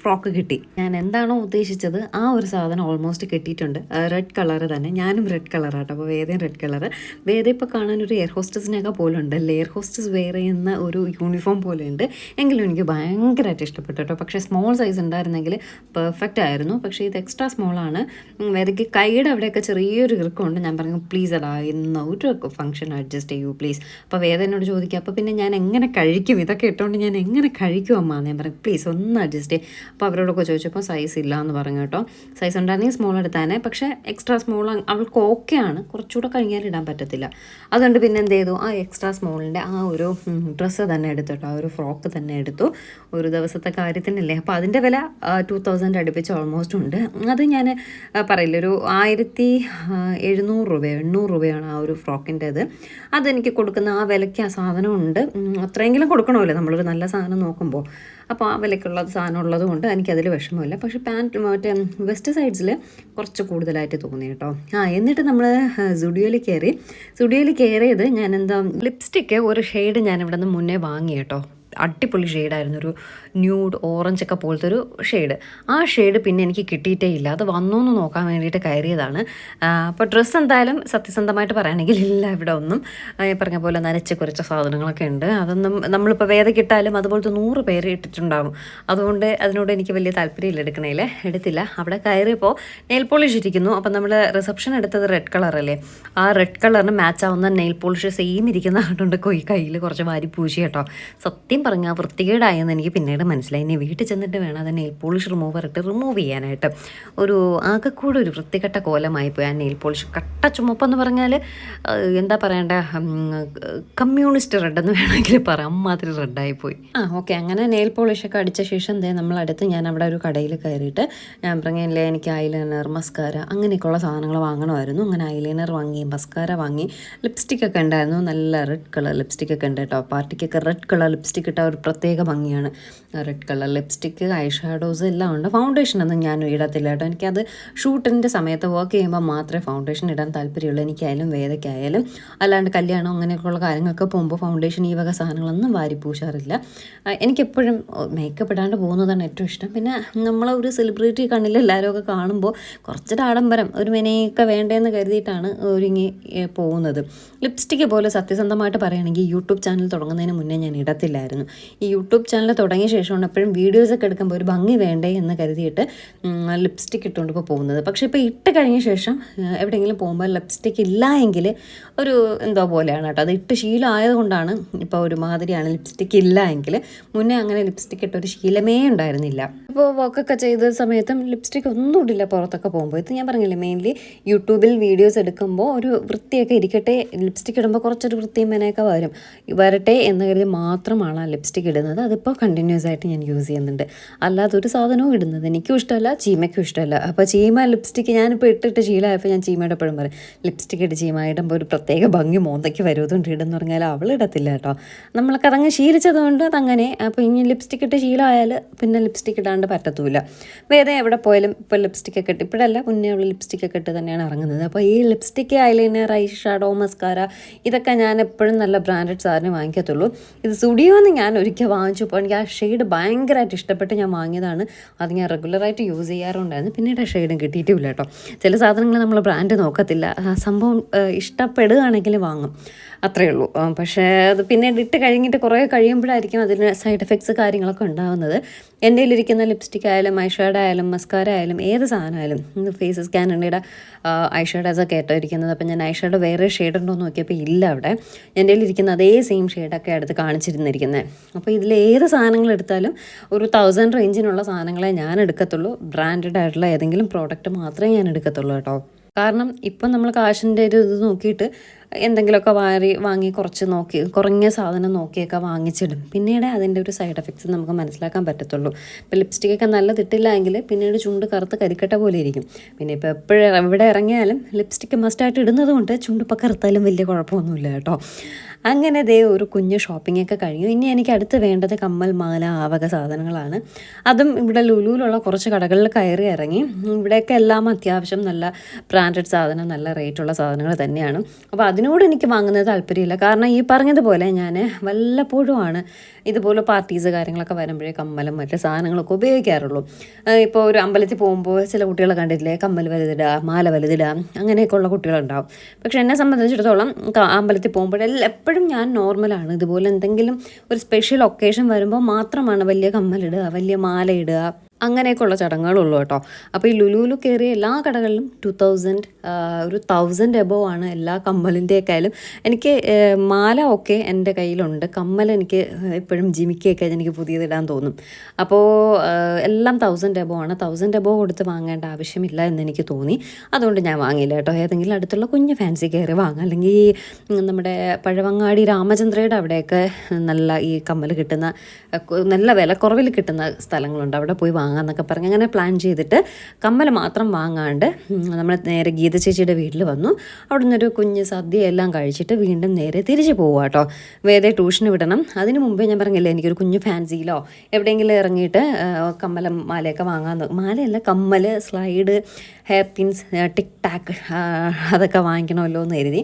A: ഫ്രോക്ക് കിട്ടി. ഞാൻ എന്താണോ ഉദ്ദേശിച്ചത് ആ ഒരു സാധനം ഓൾമോസ്റ്റ് കിട്ടിയിട്ടുണ്ട്. റെഡ് കളർ തന്നെ. ഞാനും റെഡ് കളറാട്ടോ അപ്പോൾ വേദയും റെഡ് കളർ വേദ ഇപ്പോൾ കാണാൻ ഒരു എയർ ഹോസ്റ്റസിനൊക്കെ പോലെ ഉണ്ട് അല്ലേ? എയർ ഹോസ്റ്റസ് വെയർ ചെയ്യുന്ന ഒരു യൂണിഫോം പോലെയുണ്ട് എങ്കിലും എനിക്ക് ഭയങ്കരമായിട്ട് ഇഷ്ടപ്പെട്ടു കേട്ടോ. പക്ഷേ സ്മോൾ സൈസ് ഉണ്ടായിരുന്നെങ്കിൽ പെർഫെക്റ്റ് ആയിരുന്നു. പക്ഷേ ഇത് എക്സ്ട്രാ സ്മോളാണ് വേദയ്ക്ക് കൈയുടെ അവിടെയൊക്കെ ചെറിയൊരു ഇറുക്കമുണ്ട് ഞാൻ പറഞ്ഞു പ്ലീസ് അടാ ഇന്ന് ഒരു ഫംഗ്ഷൻ അഡ്ജസ്റ്റ് ചെയ്യൂ പ്ലീസ് അപ്പോൾ വേദ എന്നോട് ചോദിക്കുക അപ്പോൾ പിന്നെ ഞാൻ എങ്ങനെ കഴിക്കും? ഇതൊക്കെ ഇട്ടുകൊണ്ട് ഞാൻ എങ്ങനെ കഴിക്കും അമ്മ? ഞാൻ പറഞ്ഞു പ്ലീസ് ഒന്ന് അഡ്ജസ്റ്റ് ചെയ്യും. അപ്പോൾ അവരോടൊക്കെ ചോദിച്ചപ്പോൾ സൈസ് ഇല്ല എന്ന് പറഞ്ഞു കേട്ടോ. സൈസ് ഉണ്ടായിരുന്നെങ്കിൽ സ്മോൾ എടുത്താനേ പക്ഷേ എക്സ്ട്രാ സ്മോൾ അവൾക്ക് ഓക്കെ ആണ്. കുറച്ചുകൂടെ കഴിഞ്ഞാൽ ഇടാൻ പറ്റത്തില്ല. അതുകൊണ്ട് പിന്നെ എന്ത് ചെയ്തു? ആ എക്സ്ട്രാ സ്മോളിന്റെ ആ ഒരു ഡ്രസ്സ് തന്നെ എടുത്തു കേട്ടോ. ആ ഒരു ഫ്രോക്ക് തന്നെ എടുത്തു. ഒരു ദിവസത്തെ കാര്യത്തിനല്ലേ. അപ്പോൾ അതിന്റെ വില ടു തൗസൻഡ് അടുപ്പിച്ച് ഓൾമോസ്റ്റ് ഉണ്ട്. അത് ഞാൻ പറയില്ല ഒരു ആയിരത്തി ആ, എഴുന്നൂറ് രൂപ എണ്ണൂറ് രൂപയാണ് ആ ഒരു ഫ്രോക്കിന്റെത്. അതെനിക്ക് കൊടുക്കുന്ന ആ വിലയ്ക്ക് ആ സാധനം ഉണ്ട് ഉം, അത്രയെങ്കിലും കൊടുക്കണമല്ലോ നമ്മളൊരു നല്ല സാധനം നോക്കുമ്പോൾ. അപ്പോൾ ആ വിലയ്ക്കുള്ള സാധനം ഉള്ളത് കൊണ്ട് എനിക്കതിൽ വിഷമമില്ല. പക്ഷേ പാന്റ് മറ്റേ വെസ്റ്റ് സൈഡ്സിൽ കുറച്ച് കൂടുതലായിട്ട് തോന്നി കേട്ടോ. ആ എന്നിട്ട് നമ്മൾ സുഡിയോയിൽ കയറി. സുഡിയോയിൽ കയറിയത് ഞാൻ എന്താ ലിപ്സ്റ്റിക്ക് ഒരു ഷെയ്ഡ് ഞാൻ ഇവിടെ നിന്ന് മുന്നേ വാങ്ങി കേട്ടോ. അടിപൊളി ഷെയ്ഡായിരുന്നു. ഒരു ന്യൂഡ് ഓറഞ്ച് ഒക്കെ പോലത്തെ ഒരു ഷെയ്ഡ്. ആ ഷെയ്ഡ് പിന്നെ എനിക്ക് കിട്ടിയിട്ടേ ഇല്ല. അത് വന്നോ എന്ന് നോക്കാൻ വേണ്ടിയിട്ട് കയറിയതാണ്. അപ്പോൾ ഡ്രസ്സ് എന്തായാലും സത്യസന്ധമായിട്ട് പറയുകയാണെങ്കിൽ ഇല്ല ഇവിടെ ഒന്നും. പറഞ്ഞ പോലെ നനച്ച് കുറച്ച സാധനങ്ങളൊക്കെ ഉണ്ട്. അതൊന്നും നമ്മളിപ്പോൾ വേദ കിട്ടാലും അതുപോലത്തെ നൂറ് പേര് ഇട്ടിട്ടുണ്ടാവും. അതുകൊണ്ട് അതിനോട് എനിക്ക് വലിയ താല്പര്യമില്ല എടുക്കണേൽ എടുത്തില്ല. അവിടെ കയറിയപ്പോൾ നെയിൽ പോളിഷ് ഇരിക്കുന്നു. അപ്പം നമ്മൾ റിസപ്ഷൻ എടുത്തത് റെഡ് കളറല്ലേ ആ റെഡ് കളറിന് മാച്ച് ആവുന്ന നെയിൽ പോളിഷ് സെയിം ഇരിക്കുന്ന കണ്ടുകൊണ്ട് കൊയ് കയ്യിൽ കുറച്ച് വാരി പൂശി കേട്ടോ. സത്യം പറഞ്ഞാൽ വൃത്തികേടായെന്ന് എനിക്ക് പിന്നീട് മനസ്സിലായി. ഇനി വീട്ടിൽ ചെന്നിട്ട് വേണം അത് നെയിൽ പോളിഷ് റിമൂവർ ഇട്ട് റിമൂവ് ചെയ്യാനായിട്ട്. ഒരു ആകെക്കൂടെ ഒരു വൃത്തികെട്ട കോലമായി പോയി ആ നെയിൽ പോളിഷ്. കട്ട ചുമപ്പെന്ന് പറഞ്ഞാൽ എന്താ പറയണ്ട കമ്മ്യൂണിസ്റ്റ് റെഡെന്ന് വേണമെങ്കിൽ പറയാം. അമ്മാതിരി റെഡായിപ്പോയി ആ ഓക്കെ. അങ്ങനെ നെയിൽ പോളിഷൊക്കെ അടിച്ച ശേഷം ദേ നമ്മളടുത്ത് ഞാൻ അവിടെ ഒരു കടയിൽ കയറിയിട്ട് ഞാൻ പറഞ്ഞില്ലേ എനിക്ക് ഐലൈനർ മസ്കാര അങ്ങനെയൊക്കെയുള്ള സാധനങ്ങൾ വാങ്ങണമായിരുന്നു. അങ്ങനെ ഐലൈനർ വാങ്ങി മസ്കാര വാങ്ങി. ലിപ്സ്റ്റിക് ഒക്കെ ഉണ്ടായിരുന്നു. നല്ല റെഡ് കളർ ലിപ്സ്റ്റിക് ഒക്കെ ഉണ്ട് കേട്ടോ. പാർട്ടിക്കൊക്കെ റെഡ് കളർ ലിപ്സ്റ്റിക് ഇട്ട ഒരു പ്രത്യേക ഭംഗിയാണ്. Red colour lipstick eye shadows എല്ലാം ഉണ്ട്. ഫൗണ്ടേഷൻ ഒന്നും ഞാൻ ഇടത്തില്ല കേട്ടോ. എനിക്കത് ഷൂട്ടിന്റെ സമയത്ത് വർക്ക് ചെയ്യുമ്പോൾ മാത്രമേ ഫൗണ്ടേഷൻ ഇടാൻ താല്പര്യമുള്ളൂ. എനിക്കായാലും വേദയ്ക്കായാലും. അല്ലാണ്ട് കല്യാണം അങ്ങനെയൊക്കെയുള്ള കാര്യങ്ങളൊക്കെ പോകുമ്പോൾ ഫൗണ്ടേഷൻ ഈ വക സാധനങ്ങളൊന്നും വാരി പൂശാറില്ല. എനിക്കെപ്പോഴും മേക്കപ്പ് ഇടാണ്ട് പോകുന്നതാണ് ഏറ്റവും ഇഷ്ടം. പിന്നെ നമ്മളെ ഒരു സെലിബ്രിറ്റി കണ്ണിൽ എല്ലാവരും കാണുമ്പോൾ കുറച്ചൊരു ആഡംബരം ഒരു മെനയൊക്കെ വേണ്ടതെന്ന് കരുതിയിട്ടാണ് ഒരുങ്ങി പോകുന്നത്. ലിപ്സ്റ്റിക്ക് പോലെ സത്യസന്ധമായിട്ട് പറയുകയാണെങ്കിൽ യൂട്യൂബ് ചാനൽ തുടങ്ങുന്നതിന് മുന്നേ ഞാൻ ഇടത്തില്ലായിരുന്നു. ഈ യൂട്യൂബ് ചാനൽ തുടങ്ങിയ ശേഷമാണ് എപ്പോഴും വീഡിയോസൊക്കെ എടുക്കുമ്പോൾ ഒരു ഭംഗി വേണ്ടേ എന്ന് കരുതിയിട്ട് ലിപ്സ്റ്റിക് ഇട്ടുകൊണ്ട് ഇപ്പോൾ പോകുന്നത്. പക്ഷേ ഇപ്പോൾ ഇട്ട് കഴിഞ്ഞ ശേഷം എവിടെയെങ്കിലും പോകുമ്പോൾ ലിപ്സ്റ്റിക് ഇല്ല എങ്കിൽ ഒരു എന്തോ പോലെയാണ് കേട്ടോ. അത് ഇട്ട് ശീലമായതുകൊണ്ടാണ് ഇപ്പോൾ ഒരു മാതിരിയാണ് ലിപ്സ്റ്റിക്ക് ഇല്ല എങ്കിൽ. മുന്നേ അങ്ങനെ ലിപ്സ്റ്റിക് ഇട്ട ഒരു ശീലമേ ഉണ്ടായിരുന്നില്ല. ഇപ്പോൾ വർക്കൊക്കെ ചെയ്ത സമയത്തും ലിപ്സ്റ്റിക് ഒന്നും ഇടില്ല പുറത്തൊക്കെ പോകുമ്പോൾ. ഇത് ഞാൻ പറഞ്ഞില്ലേ മെയിൻലി യൂട്യൂബിൽ വീഡിയോസ് എടുക്കുമ്പോൾ ഒരു വൃത്തിയൊക്കെ ഇരിക്കട്ടെ ലിപ്സ്റ്റിക് ഇടുമ്പോൾ കുറച്ചൊരു വൃത്തിയും വരും. വരട്ടെ എന്ന് കരുതി മാത്രമാണ് ആ ലിപ്സ്റ്റിക്ക് ഇടുന്നത് അതിപ്പോൾ കണ്ടിന്യൂസ് ആയിട്ട് ഞാൻ യൂസ് ചെയ്യുന്നുണ്ട്. അല്ലാതെ ഒരു സാധനവും ഇടുന്നത് എനിക്കും ഇഷ്ടമല്ല ചീമയ്ക്കും ഇഷ്ടമല്ല. അപ്പോൾ ചീമ ലിപ്സ്റ്റിക് ഞാനിപ്പോൾ ഇട്ടിട്ട് ശീലമായപ്പോൾ ഞാൻ ചീമയുടെ എപ്പോഴും പറയും ലിപ്സ്റ്റിക്ക് ഇട്ട് ചീമ ഇടുമ്പോൾ ഒരു പ്രത്യേക ഭംഗി മോന്തയ്ക്ക് വരുമതുകൊണ്ട് ഇടുന്ന് പറഞ്ഞാൽ അവൾ ഇടത്തില്ല കേട്ടോ. നമ്മളൊക്കെ അതങ്ങ് ശീലിച്ചതുകൊണ്ട് അതങ്ങനെ അപ്പോൾ ഇനി ലിപ്സ്റ്റിക് ഇട്ട് ശീലമായാൽ പിന്നെ ലിപ്സ്റ്റിക് ഇടാണ്ട് പറ്റത്തൂല വേറെ എവിടെ പോയാലും ഇപ്പോൾ ലിപ്സ്റ്റിക് ഒക്കെ ഇട്ട് ഇപ്പോഴല്ല മുന്നേ ഉള്ള ലിപ്സ്റ്റിക് ഒക്കെ ഇട്ട് തന്നെയാണ് ഇറങ്ങുന്നത്. അപ്പോൾ ഈ lipstick eyeliner eye shadow mascara ഇതൊക്കെ ഞാൻ എപ്പോഴും നല്ല ബ്രാൻഡഡ് സാധനം വാങ്ങിക്കത്തുള്ളൂ. ഇത് സ്റ്റുഡിയോന്ന് ഞാൻ ഒരിക്കൽ വാങ്ങിച്ചു അപ്പോൾ എനിക്ക് ആ ഷെയ്ഡ് ഭയങ്കരമായിട്ട് ഇഷ്ടപ്പെട്ട് ഞാൻ വാങ്ങിയതാണ്. അത് ഞാൻ റെഗുലറായിട്ട് യൂസ് ചെയ്യാറുണ്ടായിരുന്നു. പിന്നീട് ആ ഷെയ്ഡും കിട്ടിയിട്ടില്ല കേട്ടോ. ചില സാധനങ്ങൾ നമ്മൾ ബ്രാൻഡ് നോക്കത്തില്ല. സംഭവം ഇഷ്ടപ്പെടുകയാണെങ്കിൽ വാങ്ങും. അത്രയേ ഉള്ളൂ. പക്ഷേ അത് പിന്നീട് ഇട്ട് കഴിഞ്ഞിട്ട് കുറേ കഴിയുമ്പോഴായിരിക്കും അതിന് സൈഡ് എഫക്ട്സ് കാര്യങ്ങളൊക്കെ ഉണ്ടാകുന്നത് എന്റെ കയ്യിലിരിക്കുന്ന ലിപ്സ്റ്റിക് ആയാലും ഐഷാഡ് ആയാലും മസ്കാര ആയാലും ഏത് സാധനമായാലും ഫേസ് സ്കാനറിയുടെ ഒക്കെ ആയിട്ടോ ഇരിക്കുന്നത്. അപ്പം ഞാൻ ഐഷാഡ് വേറെ ഷെയ്ഡ് ഉണ്ടോ എന്ന് നോക്കിയപ്പോൾ ഇല്ല അവിടെ. എന്റെ കയ്യിലിരിക്കുന്ന അതേ സെയിം ഷെയ്ഡൊക്കെ അടുത്ത് കാണിച്ചിരുന്നിരിക്കുന്നത് അപ്പോൾ ഇതിൽ ഏത് സാധനങ്ങൾ എടുത്താലും ഒരു തൗസൻഡ് റേഞ്ചിനുള്ള സാധനങ്ങളെ ഞാൻ എടുക്കത്തുള്ളൂ. ബ്രാൻഡഡ് ആയിട്ടുള്ള ഏതെങ്കിലും പ്രോഡക്റ്റ് മാത്രമേ ഞാൻ എടുക്കത്തുള്ളൂ കേട്ടോ. കാരണം ഇപ്പം നമ്മൾ കാശിന്റെ ഒരു ഇത് നോക്കിയിട്ട് എന്തെങ്കിലുമൊക്കെ വാരി വാങ്ങി കുറച്ച് നോക്കി കുറഞ്ഞ സാധനം നോക്കിയൊക്കെ വാങ്ങിച്ചിടും. പിന്നീട് അതിന്റെ ഒരു സൈഡ് എഫക്ട്സ് നമുക്ക് മനസ്സിലാക്കാൻ പറ്റത്തുള്ളൂ. ഇപ്പോൾ ലിപ്സ്റ്റിക്കൊക്കെ നല്ല തിട്ടില്ല എങ്കിൽ പിന്നീട് ചുണ്ട് കറുത്ത് കരിക്കട്ട പോലെ ഇരിക്കും. പിന്നെ ഇപ്പോൾ എപ്പോഴും എവിടെ ഇറങ്ങിയാലും ലിപ്സ്റ്റിക്ക് മസ്റ്റായിട്ട് ഇടുന്നത് കൊണ്ട് ചുണ്ടിപ്പോൾ കറുത്താലും വലിയ കുഴപ്പമൊന്നുമില്ല കേട്ടോ. അങ്ങനെ ദേ ഒരു കുഞ്ഞ് ഷോപ്പിംഗ് ഒക്കെ കഴിഞ്ഞു. ഇനി എനിക്ക് അടുത്ത് വേണ്ടത് കമ്മൽ മാല ആവക സാധനങ്ങളാണ്. അതും ഇവിടെ ലുലുവിലുള്ള കുറച്ച് കടകളിൽ കയറി ഇറങ്ങി. ഇവിടെയൊക്കെ എല്ലാം അത്യാവശ്യം നല്ല ബ്രാൻഡഡ് സാധനം നല്ല റേറ്റുള്ള സാധനങ്ങൾ തന്നെയാണ്. അപ്പോൾ അതിനോട് എനിക്ക് വാങ്ങുന്നത് താല്പര്യമില്ല. കാരണം ഈ പറഞ്ഞതുപോലെ ഞാൻ വല്ലപ്പോഴുമാണ് ഇതുപോലെ പാർട്ടീസ് കാര്യങ്ങളൊക്കെ വരുമ്പോഴേ കമ്മലും മറ്റു സാധനങ്ങളൊക്കെ ഉപയോഗിക്കാറുള്ളൂ. ഇപ്പോൾ ഒരു അമ്പലത്തിൽ പോകുമ്പോൾ ചില കുട്ടികളെ കണ്ടിട്ടില്ലേ? കമ്മൽ വലുതിടുക മാല വലുതിടുക അങ്ങനെയൊക്കെയുള്ള കുട്ടികളുണ്ടാവും. പക്ഷെ എന്നെ സംബന്ധിച്ചിടത്തോളം അമ്പലത്തിൽ പോകുമ്പോഴെല്ലാം എപ്പോഴും ഞാൻ നോർമലാണ് ഇതുപോലെ എന്തെങ്കിലും ഒരു സ്പെഷ്യൽ ഒക്കേഷൻ വരുമ്പോൾ മാത്രമാണ് വലിയ കമ്മലിടുക വലിയ മാല ഇടുക. അങ്ങനെയൊക്കെയുള്ള ചടങ്ങുകളുള്ളൂ കേട്ടോ. അപ്പോൾ ഈ ലുലുലു കയറിയ എല്ലാ കടകളിലും ടു തൗസൻഡ് ഒരു തൗസൻഡ് എബോവ് ആണ് എല്ലാ കമ്മലിന്റെയൊക്കെയായാലും എനിക്ക് മാല ഒക്കെ എന്റെ കയ്യിലുണ്ട്. കമ്മൽ എനിക്ക് എപ്പോഴും ജിമിക്കൊക്കെ എനിക്ക് പുതിയതിടാൻ തോന്നും. അപ്പോൾ എല്ലാം തൗസൻഡ് എബോ ആണ്. തൗസൻഡ് എബോ കൊടുത്ത് വാങ്ങേണ്ട ആവശ്യമില്ല എന്ന് എനിക്ക് തോന്നി. അതുകൊണ്ട് ഞാൻ വാങ്ങിയില്ല കേട്ടോ. ഏതെങ്കിലും അടുത്തുള്ള കുഞ്ഞ് ഫാൻസി കയറി വാങ്ങാം. അല്ലെങ്കിൽ നമ്മുടെ പഴവങ്ങാടി രാമചന്ദ്രയുടെ അവിടെയൊക്കെ നല്ല ഈ കമ്മൽ കിട്ടുന്ന നല്ല വിലക്കുറവിൽ കിട്ടുന്ന സ്ഥലങ്ങളുണ്ട്. അവിടെ പോയി വാങ്ങാമെന്നൊക്കെ പറഞ്ഞ് അങ്ങനെ പ്ലാൻ ചെയ്തിട്ട് കമ്മൽ മാത്രം വാങ്ങാണ്ട് നമ്മൾ നേരെ ഗീത ചേച്ചിയുടെ വീട്ടിൽ വന്നു. അവിടെ നിന്നൊരു കുഞ്ഞ് സദ്യ എല്ലാം കഴിച്ചിട്ട് വീണ്ടും നേരെ തിരിച്ചു പോവുക കേട്ടോ വേറെ ട്യൂഷന് വിടണം. അതിന് മുമ്പേ ഞാൻ പറഞ്ഞില്ലേ എനിക്കൊരു കുഞ്ഞു ഫാൻസിയിലോ എവിടെയെങ്കിലും ഇറങ്ങിയിട്ട് കമ്മലം മാലയൊക്കെ വാങ്ങാൻ മാലയല്ല കമ്മൽ slide hair pins tic tac അതൊക്കെ വാങ്ങിക്കണമല്ലോ എന്ന് കരുതി.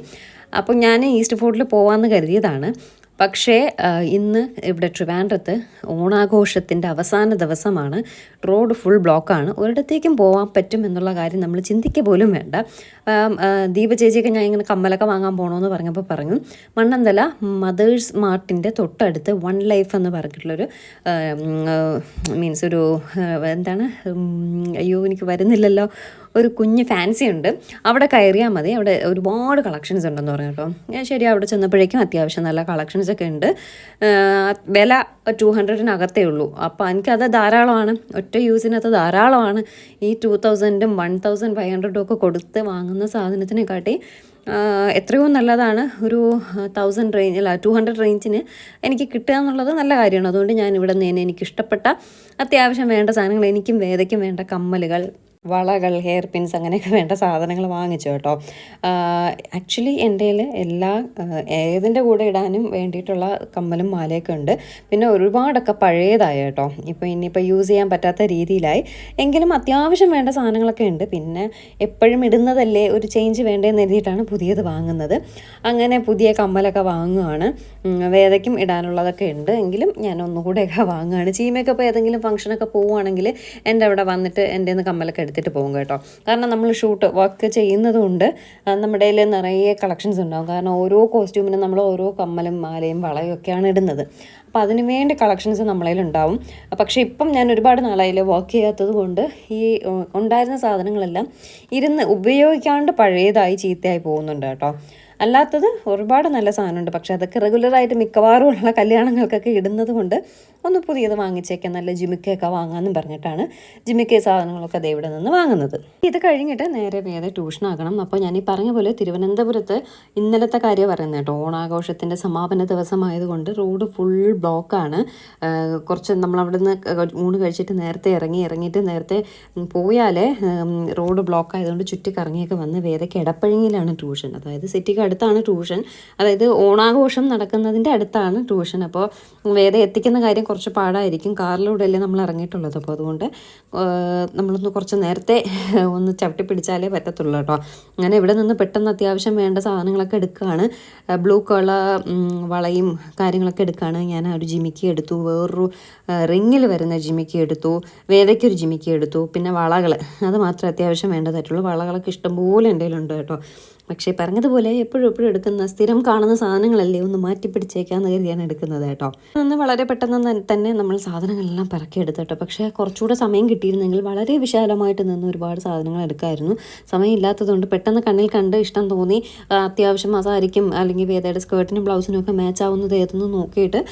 A: അപ്പോൾ ഞാൻ ഈസ്റ്റ് ഫോർട്ടിൽ പോകാമെന്ന് കരുതിയതാണ്. പക്ഷേ ഇന്ന് ഇവിടെ ട്രിവാൻഡ്രത്ത് ഓണാഘോഷത്തിന്റെ അവസാന ദിവസമാണ്. റോഡ് ഫുൾ ബ്ലോക്കാണ്. ഒരിടത്തേക്കും പോകാൻ പറ്റും എന്നുള്ള കാര്യം നമ്മൾ ചിന്തിക്കുക പോലും വേണ്ട. ദീപ ചേച്ചിയൊക്കെ ഞാൻ ഇങ്ങനെ കമ്മലൊക്കെ വാങ്ങാൻ പോകണമെന്ന് പറഞ്ഞപ്പോൾ പറഞ്ഞു മണ്ണന്തല മദേഴ്സ് മാർട്ടിന്റെ തൊട്ടടുത്ത് വൺ ലൈഫ് എന്ന് പറഞ്ഞിട്ടുള്ളൊരു മീൻസ് ഒരു എന്താണ് അയ്യോ എനിക്ക് വരുന്നില്ലല്ലോ. ഒരു കുഞ്ഞ് ഫാൻസി ഉണ്ട്. അവിടെ കയറിയാൽ മതി. അവിടെ ഒരുപാട് കളക്ഷൻസ് ഉണ്ടെന്ന് പറഞ്ഞു കേട്ടോ. ഞാൻ ശരി അവിടെ ചെന്നപ്പോഴേക്കും അത്യാവശ്യം നല്ല കളക്ഷൻസ് ഒക്കെ ഉണ്ട്. വില ടു ഹൺഡ്രഡിനകത്തേ ഉള്ളൂ. അപ്പോൾ എനിക്കത് ധാരാളമാണ്. ഒറ്റ യൂസിനകത്ത് ധാരാളമാണ്. ഈ ടു തൗസൻഡും വൺ തൗസൻഡ് ഫൈവ് ഹൺഡ്രഡും ഒക്കെ കൊടുത്ത് വാങ്ങുന്ന സാധനത്തിനെക്കാട്ടി കാട്ടി എത്രയോ നല്ലതാണ്. ഒരു തൗസൻഡ് റേഞ്ച് അല്ല ടു ഹൺഡ്രഡ് റേഞ്ചിന് എനിക്ക് കിട്ടുക എന്നുള്ളത് നല്ല കാര്യമാണ്. അതുകൊണ്ട് ഞാൻ ഇവിടെ നിന്ന് എനിക്ക് ഇഷ്ടപ്പെട്ട അത്യാവശ്യം വേണ്ട സാധനങ്ങൾ എനിക്കും വേദയ്ക്കും വേണ്ട കമ്മലുകൾ വളകൾ ഹെയർ പിൻസ് അങ്ങനെയൊക്കെ വേണ്ട സാധനങ്ങൾ വാങ്ങിച്ചു കേട്ടോ. ആക്ച്വലി എന്റെ എല്ലാ ഏതിന്റെ കൂടെ ഇടാനും വേണ്ടിയിട്ടുള്ള കമ്മലും മാലയൊക്കെ ഉണ്ട്. പിന്നെ ഒരുപാടൊക്കെ പഴയതായ കേട്ടോ. ഇപ്പോൾ ഇനിയിപ്പോൾ യൂസ് ചെയ്യാൻ പറ്റാത്ത രീതിയിലായി. എങ്കിലും അത്യാവശ്യം വേണ്ട സാധനങ്ങളൊക്കെ ഉണ്ട്. പിന്നെ എപ്പോഴും ഇടുന്നതല്ലേ ഒരു ചേഞ്ച് വേണ്ടതെന്ന് എഴുതിയിട്ടാണ് പുതിയത് വാങ്ങുന്നത്. അങ്ങനെ പുതിയ കമ്മലൊക്കെ വാങ്ങുകയാണ് വേദയ്ക്കും ഇടാനുള്ളതൊക്കെ ഉണ്ട്. എങ്കിലും ഞാൻ ഒന്നുകൂടെയൊക്കെ വാങ്ങുകയാണ് ചീമയൊക്കെ ഇപ്പോൾ ഏതെങ്കിലും ഫംഗ്ഷനൊക്കെ പോവുകയാണെങ്കിൽ എന്റെ അവിടെ വന്നിട്ട് എന്റെ കമ്മലൊക്കെ എടുത്തിട്ട് പോകും കേട്ടോ. കാരണം നമ്മൾ ഷൂട്ട് വർക്ക് ചെയ്യുന്നതുകൊണ്ട് നമ്മുടെ കയ്യിൽ നിറയെ കളക്ഷൻസ് ഉണ്ടാകും കാരണം ഓരോ കോസ്റ്റ്യൂമിനും നമ്മൾ ഓരോ കമ്മലും മാലയും വളയും ഒക്കെയാണ് ഇടുന്നത്. അപ്പോൾ അതിന് വേണ്ടി കളക്ഷൻസ് നമ്മളതിൽ ഉണ്ടാവും. പക്ഷേ ഇപ്പം ഞാൻ ഒരുപാട് നാളായി വർക്ക് ചെയ്യാത്തത് കൊണ്ട് ഈ ഉണ്ടായിരുന്ന സാധനങ്ങളെല്ലാം ഇരുന്ന് ഉപയോഗിക്കാണ്ട് പഴയതായി ചീത്തയായി പോകുന്നുണ്ട് കേട്ടോ. അല്ലാത്തത് ഒരുപാട് നല്ല സാധനമുണ്ട്. പക്ഷേ അതൊക്കെ റെഗുലറായിട്ട് മിക്കവാറും ഉള്ള കല്യാണങ്ങൾക്കൊക്കെ ഇടുന്നത് കൊണ്ട് ഒന്ന് പുതിയത് വാങ്ങിച്ചേക്കാം നല്ല ജിമിക്കയൊക്കെ വാങ്ങാമെന്നും പറഞ്ഞിട്ടാണ് ജിമിക്ക സാധനങ്ങളൊക്കെ ദേ ഇവിടെ നിന്ന് വാങ്ങുന്നത്. ഇത് കഴിഞ്ഞിട്ട് നേരെ വേറെ ട്യൂഷനാകണം. അപ്പോൾ ഞാൻ ഈ പറഞ്ഞ പോലെ തിരുവനന്തപുരത്ത് ഇന്നലത്തെ കാര്യം പറയുന്നത് കേട്ടോ. ഓണാഘോഷത്തിന്റെ സമാപന ദിവസമായതുകൊണ്ട് റോഡ് ഫുൾ ബ്ലോക്കാണ് കുറച്ച് നിന്ന് ഊണ് കഴിച്ചിട്ട് നേരത്തെ ഇറങ്ങി ഇറങ്ങിയിട്ട് നേരത്തെ പോയാലേ റോഡ് ബ്ലോക്ക് ആയതുകൊണ്ട് ചുറ്റി ചുറ്റിക്കറങ്ങിയൊക്കെ വന്ന് വേദയ്ക്ക് എടപ്പഴിങ്ങിയിലാണ് ട്യൂഷൻ. അതായത് സിറ്റിക്ക് അടുത്താണ് ട്യൂഷൻ. അതായത് ഓണാഘോഷം നടക്കുന്നതിന്റെ അടുത്താണ് ട്യൂഷൻ. അപ്പോൾ വേറെ എത്തിക്കുന്ന കാര്യം കുറച്ച് പാടായിരിക്കും. കാറിലൂടെ അല്ലേ നമ്മൾ ഇറങ്ങിയിട്ടുള്ളത്. അപ്പോൾ അതുകൊണ്ട് നമ്മളൊന്ന് കുറച്ച് നേരത്തെ <laughs> ഒന്ന് ചവിട്ടി പിടിച്ചാലേ പറ്റത്തുള്ളൂ കേട്ടോ. അങ്ങനെ ഇവിടെ നിന്ന് പെട്ടെന്ന് അത്യാവശ്യം വേണ്ട സാധനങ്ങളൊക്കെ എടുക്കുകയാണ്. ബ്ലൂ കളർ വളയും കാര്യങ്ങളൊക്കെ എടുക്കുകയാണ്. ഞാൻ ഒരു ജിമിക്കി എടുത്തു. വേറൊരു റിങ്ങിൽ വരുന്ന ജിമിക്കി എടുത്തു. വേദയ്ക്കൊരു ജിമിക്കി എടുത്തു. പിന്നെ വളകൾ അത് മാത്രമേ അത്യാവശ്യം വേണ്ടതായിട്ടുള്ളൂ. വളകളൊക്കെ ഇഷ്ടംപോലെ എന്റെ കയ്യിലുണ്ട് കേട്ടോ. പക്ഷേ പറഞ്ഞതുപോലെ എപ്പോഴും എപ്പോഴും എടുക്കുന്ന സ്ഥിരം കാണുന്ന സാധനങ്ങളല്ലേ ഒന്ന് മാറ്റി പിടിച്ചേക്കാന്ന് കരുതിയാണ് എടുക്കുന്നത് കേട്ടോ. അന്ന് വളരെ പെട്ടെന്ന് തന്നെ- നമ്മൾ സാധനങ്ങളെല്ലാം പറക്കി എടുത്തു കേട്ടോ. പക്ഷേ കുറച്ചുകൂടെ സമയം കിട്ടിയിരുന്നെങ്കിൽ വളരെ വിശാലമായിട്ട് നിന്ന് ഒരുപാട് സാധനങ്ങൾ എടുക്കായിരുന്നു. സമയം ഇല്ലാത്തതുകൊണ്ട് പെട്ടെന്ന് കണ്ണിൽ കണ്ട് ഇഷ്ടം തോന്നി. അത്യാവശ്യം സാരിക്കും അല്ലെങ്കിൽ വേദയുടെ സ്കേർട്ടിനും ബ്ലൗസിനും ഒക്കെ മാച്ച് ആവുന്നത് ഏതെന്ന് നോക്കിയിട്ട്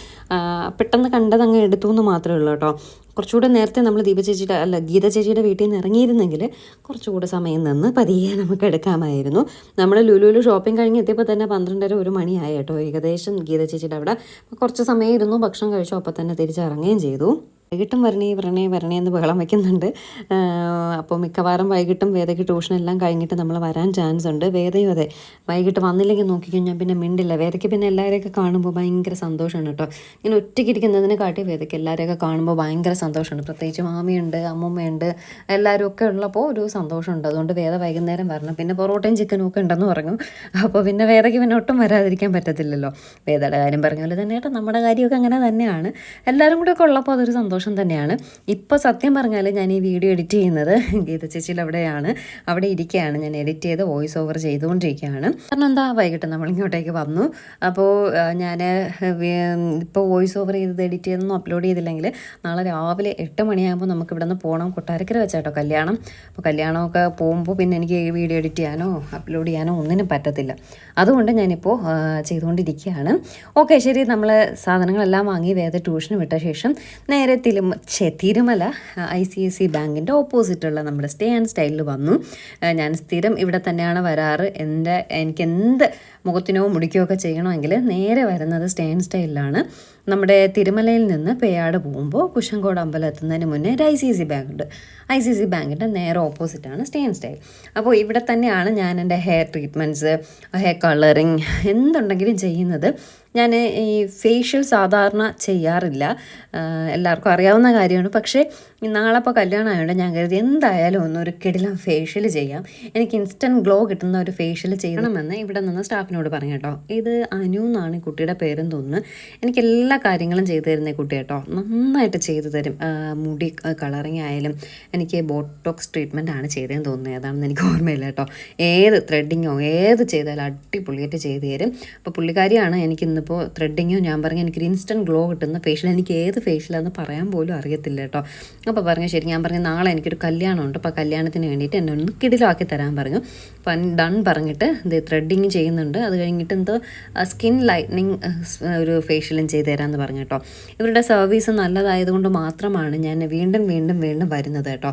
A: പെട്ടെന്ന് കണ്ടത് അങ്ങ് എടുത്തു എന്ന് മാത്രമേ ഉള്ളൂ കേട്ടോ. കുറച്ചുകൂടെ നേരത്തെ നമ്മൾ ദീപ ചേച്ചിയുടെ അല്ല ഗീത ചേച്ചിയുടെ വീട്ടിൽ നിന്ന് ഇറങ്ങിയിരുന്നെങ്കിൽ കുറച്ചുകൂടെ സമയം നിന്ന് പതിയെ നമുക്ക് എടുക്കാമായിരുന്നു. നമ്മൾ ലുലുലു ഷോപ്പിംഗ് കഴിഞ്ഞ് എത്തിയപ്പോൾ തന്നെ പന്ത്രണ്ടര ഒരു മണിയായി കേട്ടോ. ഏകദേശം ഗീത ചേച്ചിയുടെ അവിടെ കുറച്ച് സമയം ഇരുന്നു ഭക്ഷണം കഴിച്ചു അപ്പോൾ തന്നെ തിരിച്ചിറങ്ങുകയും ചെയ്തു. വൈകിട്ടും വരണേ വരണേ വരണേ എന്ന് ബഹളം വയ്ക്കുന്നുണ്ട് അപ്പോൾ മിക്കവാറും വൈകിട്ടും വേദയ്ക്ക് ട്യൂഷൻ എല്ലാം കഴിഞ്ഞിട്ട് നമ്മൾ വരാൻ ചാൻസ് ഉണ്ട്. വേദയും അതെ വൈകിട്ട് വന്നില്ലെങ്കിൽ നോക്കിക്കഴിഞ്ഞാൽ ഞാൻ പിന്നെ മിണ്ടില്ല. വേദയ്ക്ക് പിന്നെ എല്ലാവരെയൊക്കെ കാണുമ്പോൾ ഭയങ്കര സന്തോഷമാണ് കേട്ടോ. ഇങ്ങനെ ഒറ്റയ്ക്ക് ഇരിക്കുന്നതിനെ കാട്ടി വേദയ്ക്ക് എല്ലാവരെയൊക്കെ കാണുമ്പോൾ ഭയങ്കര സന്തോഷമുണ്ട് പ്രത്യേകിച്ച് മാമിയുണ്ട് അമ്മൂമ്മയുണ്ട് എല്ലാവരും ഒക്കെ ഉള്ളപ്പോൾ ഒരു സന്തോഷമുണ്ട്. അതുകൊണ്ട് വേദ വൈകുന്നേരം വരണം. പിന്നെ പൊറോട്ടയും ചിക്കനും ഒക്കെ ഉണ്ടെന്ന് പറഞ്ഞു. അപ്പോൾ പിന്നെ വേദയ്ക്ക് പിന്നെ ഒട്ടും വരാതിരിക്കാൻ പറ്റത്തില്ലല്ലോ. വേദയുടെ കാര്യം പറഞ്ഞ പോലെ തന്നെ കേട്ടോ. നമ്മുടെ കാര്യമൊക്കെ അങ്ങനെ തന്നെയാണ്. എല്ലാവരും കൂടെ ഒക്കെ ഉള്ളപ്പോൾ അതൊരു സന്തോഷം തന്നെയാണ്. ഇപ്പോൾ സത്യം പറഞ്ഞാൽ ഞാൻ ഈ വീഡിയോ എഡിറ്റ് ചെയ്യുന്നത് ഗീത ചേച്ചിയിൽ അവിടെയാണ്. അവിടെ ഇരിക്കുകയാണ് ഞാൻ എഡിറ്റ് ചെയ്ത് വോയിസ് ഓവർ ചെയ്തുകൊണ്ടിരിക്കുകയാണ്. കാരണം എന്താ വൈകിട്ട് നമ്മൾ ഇങ്ങോട്ടേക്ക് വന്നു അപ്പോൾ ഞാൻ ഇപ്പോൾ വോയിസ് ഓവർ ചെയ്തത് എഡിറ്റ് ചെയ്തൊന്നും അപ്ലോഡ് ചെയ്തില്ലെങ്കിൽ നാളെ രാവിലെ എട്ട് മണിയാകുമ്പോൾ നമുക്ക് ഇവിടെ നിന്ന് പോകണം കൊട്ടാരക്കര വെച്ചാട്ടോ കല്യാണം. അപ്പോൾ കല്യാണമൊക്കെ പോകുമ്പോൾ പിന്നെ എനിക്ക് വീഡിയോ എഡിറ്റ് ചെയ്യാനോ അപ്ലോഡ് ചെയ്യാനോ ഒന്നിനും പറ്റത്തില്ല. അതുകൊണ്ട് ഞാനിപ്പോൾ ചെയ്തുകൊണ്ടിരിക്കുകയാണ്. ഓക്കെ ശരി. നമ്മൾ സാധനങ്ങളെല്ലാം വാങ്ങി വേദ ട്യൂഷന് വിട്ട ശേഷം നേരെ തിരുമ ഛേ Tirumala I C I C ബാങ്കിന്റെ ഓപ്പോസിറ്റുള്ള നമ്മുടെ സ്റ്റേ ആൻഡ് സ്റ്റൈലിൽ വന്നു. ഞാൻ സ്ഥിരം ഇവിടെ തന്നെയാണ് വരാറ്. എന്റെ എനിക്ക് എന്ത് മുഖത്തിനോ മുടിക്കോ ഒക്കെ ചെയ്യണമെങ്കിൽ നേരെ വരുന്നത് സ്റ്റേ ആൻഡ് സ്റ്റൈലിലാണ്. നമ്മുടെ തിരുമലയിൽ നിന്ന് പേയാട് പോകുമ്പോൾ കുശങ്കോട് അമ്പലം എത്തുന്നതിന് മുന്നേ ഒരു ഐ സി സി ബാങ്ക് ഉണ്ട് ഐ സി സി ബാങ്കിന്റെ നേരെ ഓപ്പോസിറ്റാണ് സ്റ്റേ ആൻഡ് സ്റ്റൈൽ. അപ്പോൾ ഇവിടെ തന്നെയാണ് ഞാൻ എന്റെ ഹെയർ ട്രീറ്റ്മെന്റ്സ് ഹെയർ കളറിങ് എന്തുണ്ടെങ്കിലും ചെയ്യുന്നത്. ഞാൻ ഈ ഫേഷ്യൽ സാധാരണ ചെയ്യാറില്ല. എല്ലാവർക്കും അറിയാവുന്ന കാര്യമാണ്. പക്ഷേ നാളെ ഇപ്പോൾ കല്യാണം ആയതുകൊണ്ട് ഞാൻ കരുതി എന്തായാലും ഒന്ന് ഒരു കിടിലം ഫേഷ്യൽ ചെയ്യാം. എനിക്ക് ഇൻസ്റ്റന്റ് ഗ്ലോ കിട്ടുന്ന ഒരു ഫേഷ്യൽ ചെയ്യണമെന്ന് ഇവിടെ നിന്ന് സ്റ്റാഫിനോട് പറഞ്ഞു കേട്ടോ. ഇത് അനു എന്നാണ് കുട്ടിയുടെ പേരും തോന്നുന്നു. എനിക്ക് എല്ലാ കാര്യങ്ങളും ചെയ്തു തരുന്ന കുട്ടി കേട്ടോ. നന്നായിട്ട് ചെയ്തു തരും. മുടി കളറിങ് ആയാലും എനിക്ക് ബോട്ടോക്സ് ട്രീറ്റ്മെന്റ് ആണ് ചെയ്തതെന്ന് തോന്നുന്നത് ഏതാണെന്ന് എനിക്ക് ഓർമ്മയില്ല കേട്ടോ. ഏത് ത്രെഡിങ്ങോ ഏത് ചെയ്താലും അടിപൊളിയായിട്ട് ചെയ്തു തരും. അപ്പോൾ പുള്ളിക്കാരിയാണ് എനിക്ക് ഇന്നിപ്പോൾ ത്രെഡിങ്ങോ ഞാൻ പറഞ്ഞ എനിക്ക് ഇൻസ്റ്റന്റ് ഗ്ലോ കിട്ടുന്ന ഫേഷ്യൽ എനിക്ക് ഏത് ഫേഷ്യലാണെന്ന് പറയാൻ പോലും അറിയത്തില്ല കേട്ടോ. അപ്പോൾ പറഞ്ഞു ശരി ഞാൻ പറഞ്ഞു നാളെ എനിക്കൊരു കല്യാണമുണ്ട്. അപ്പോൾ കല്യാണത്തിന് വേണ്ടിയിട്ട് എന്നെ ഒന്ന് കിടിലാക്കി തരാൻ പറഞ്ഞു. അപ്പം ഡൺ പറഞ്ഞിട്ട് ഇത് ത്രെഡിങ് ചെയ്യുന്നുണ്ട്. അത് കഴിഞ്ഞിട്ട് എന്തോ സ്കിൻ ലൈറ്റനിങ് ഒരു ഫേഷ്യലും ചെയ്ത് തരാമെന്ന് പറഞ്ഞു കേട്ടോ. ഇവരുടെ സർവീസ് നല്ലതായതുകൊണ്ട് മാത്രമാണ് ഞാൻ വീണ്ടും വീണ്ടും വീണ്ടും വരുന്നത് കേട്ടോ.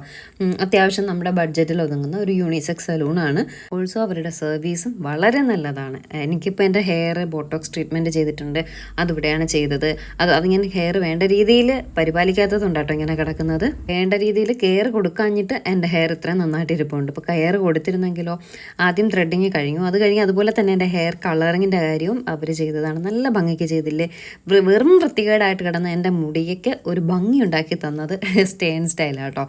A: അത്യാവശ്യം നമ്മുടെ ബഡ്ജറ്റിൽ ഒതുങ്ങുന്ന ഒരു യൂണിസെക്സ് സലൂണാണ് ഓൾസോ അവരുടെ സർവീസും വളരെ നല്ലതാണ്. എനിക്കിപ്പോൾ എന്റെ ഹെയർ ബോട്ടോക്സ് ട്രീറ്റ്മെന്റ് ചെയ്തിട്ടുണ്ട്. അതിവിടെയാണ് ചെയ്തത്. അത് അതിങ്ങനെ ഹെയർ വേണ്ട രീതിയിൽ പരിപാലിക്കാത്തതുണ്ട് കേട്ടോ ഇങ്ങനെ കിടക്കുന്നത്. വേണ്ട രീതിയിൽ കെയർ കൊടുക്കാഞ്ഞിട്ട് എന്റെ ഹെയർ ഇത്രയും നന്നായിട്ട് ഇരിപ്പുണ്ട്. ഇപ്പോൾ കെയർ കൊടുത്തിരുന്നെങ്കിലോ ആദ്യം ത്രെഡിങ് കഴിഞ്ഞു. അത് കഴിഞ്ഞ് അതുപോലെ തന്നെ എന്റെ ഹെയർ കളറിങ്ങിന്റെ കാര്യവും അവർ ചെയ്തതാണ്. നല്ല ഭംഗിക്ക് ചെയ്തില്ലേ? വെറും വൃത്തികേടായിട്ട് കിടന്ന എന്റെ മുടിയൊക്കെ ഒരു ഭംഗി ഉണ്ടാക്കി തന്നത് സ്റ്റേൺ സ്റ്റൈലാട്ടോ